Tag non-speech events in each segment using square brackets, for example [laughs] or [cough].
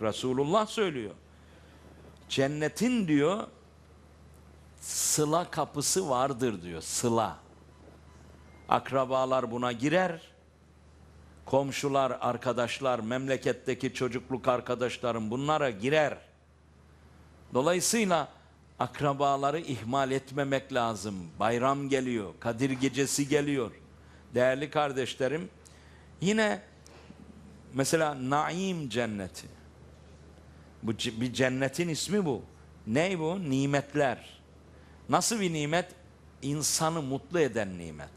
Bak Resulullah söylüyor. Cennetin diyor sıla kapısı vardır diyor. Sıla. Akrabalar buna girer. Komşular, arkadaşlar, memleketteki çocukluk arkadaşlarım bunlara girer. Dolayısıyla akrabaları ihmal etmemek lazım. Bayram geliyor, Kadir gecesi geliyor. Değerli kardeşlerim, yine mesela Naim cenneti. Bu bir cennetin ismi bu. Ne bu? Nimetler. Nasıl bir nimet? İnsanı mutlu eden nimet.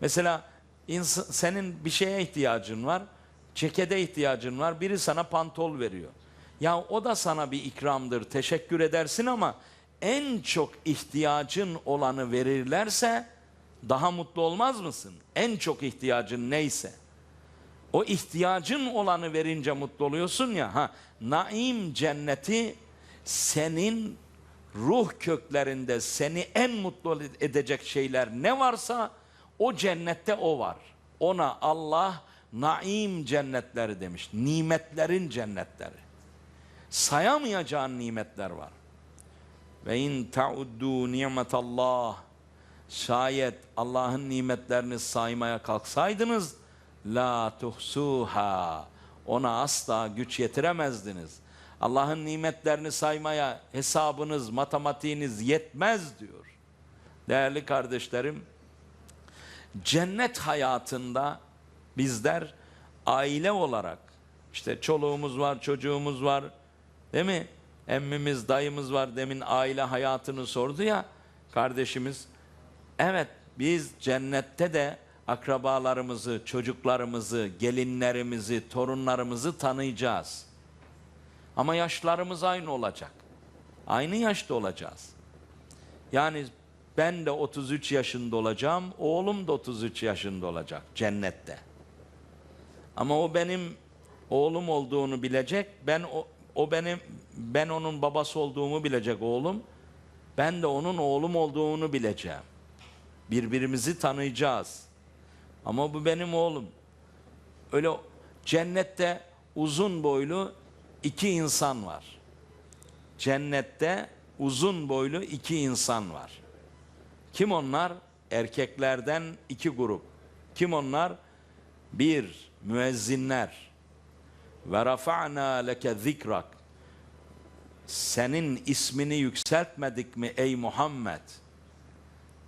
Mesela ins- senin bir şeye ihtiyacın var, cekete ihtiyacın var, biri sana pantol veriyor. Ya o da sana bir ikramdır, teşekkür edersin ama en çok ihtiyacın olanı verirlerse daha mutlu olmaz mısın? En çok ihtiyacın neyse. O ihtiyacın olanı verince mutlu oluyorsun ya. Ha, naim cenneti senin ruh köklerinde seni en mutlu edecek şeyler ne varsa o cennette o var. Ona Allah naim cennetleri demiş. Nimetlerin cennetleri. Sayamayacağın nimetler var. Ve in tauddu nimetallah şayet Allah'ın nimetlerini saymaya kalksaydınız la tuhsuha ona asla güç yetiremezdiniz. Allah'ın nimetlerini saymaya hesabınız, matematiğiniz yetmez diyor. Değerli kardeşlerim, cennet hayatında bizler aile olarak işte çoluğumuz var, çocuğumuz var, değil mi? Emmimiz, dayımız var. Demin aile hayatını sordu ya kardeşimiz. Evet, biz cennette de akrabalarımızı, çocuklarımızı, gelinlerimizi, torunlarımızı tanıyacağız. Ama yaşlarımız aynı olacak. Aynı yaşta olacağız. Yani ben de 33 yaşında olacağım, oğlum da 33 yaşında olacak cennette. Ama o benim oğlum olduğunu bilecek, ben o, o benim ben onun babası olduğumu bilecek oğlum. Ben de onun oğlum olduğunu bileceğim. Birbirimizi tanıyacağız. Ama bu benim oğlum. Öyle cennette uzun boylu iki insan var. Cennette uzun boylu iki insan var. Kim onlar? Erkeklerden iki grup. Kim onlar? Bir, müezzinler. Ve rafa'na leke zikrak. Senin ismini yükseltmedik mi ey Muhammed?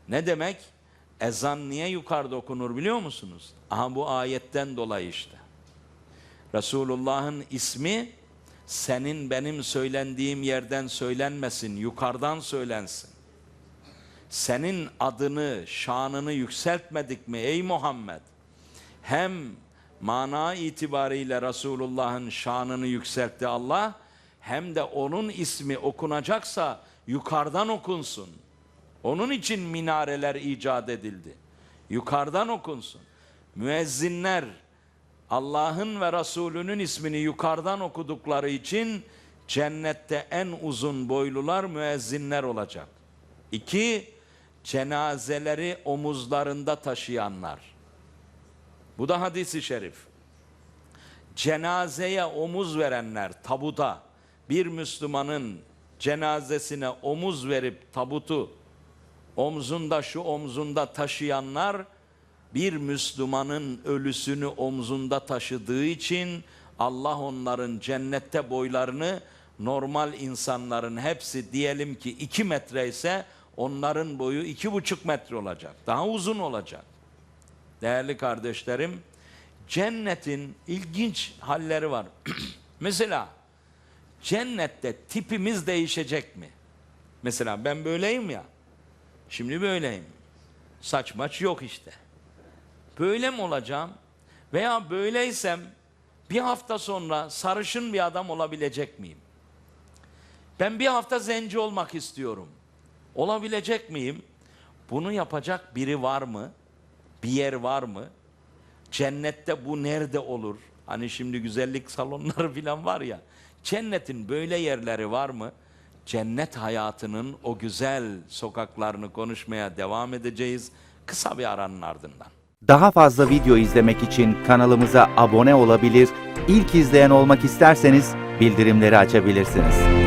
Ne demek? Ezan niye yukarıda okunur biliyor musunuz? Aha bu ayetten dolayı işte. Resulullah'ın ismi senin benim söylendiğim yerden söylenmesin, yukarıdan söylensin. Senin adını, şanını yükseltmedik mi ey Muhammed? Hem mana itibariyle Resulullah'ın şanını yükseltti Allah, hem de onun ismi okunacaksa yukarıdan okunsun. Onun için minareler icat edildi. Yukarıdan okunsun. Müezzinler Allah'ın ve Resulünün ismini yukarıdan okudukları için cennette en uzun boylular müezzinler olacak. İki, cenazeleri omuzlarında taşıyanlar. Bu da hadisi şerif. Cenazeye omuz verenler tabuda bir Müslümanın cenazesine omuz verip tabutu omzunda şu omzunda taşıyanlar bir Müslümanın ölüsünü omzunda taşıdığı için Allah onların cennette boylarını normal insanların hepsi diyelim ki iki metre ise onların boyu iki buçuk metre olacak. Daha uzun olacak. Değerli kardeşlerim, cennetin ilginç halleri var. [clears throat] Mesela cennette tipimiz değişecek mi? Mesela ben böyleyim ya. Şimdi böyleyim. Saç maç yok işte. Böyle mi olacağım? Veya böyleysem bir hafta sonra sarışın bir adam olabilecek miyim? Ben bir hafta zenci olmak istiyorum. Olabilecek miyim? Bunu yapacak biri var mı? Bir yer var mı? Cennette bu nerede olur? Hani şimdi güzellik salonları [laughs] falan var ya. Cennetin böyle yerleri var mı? Cennet hayatının o güzel sokaklarını konuşmaya devam edeceğiz kısa bir aranın ardından. Daha fazla video izlemek için kanalımıza abone olabilir, ilk izleyen olmak isterseniz bildirimleri açabilirsiniz.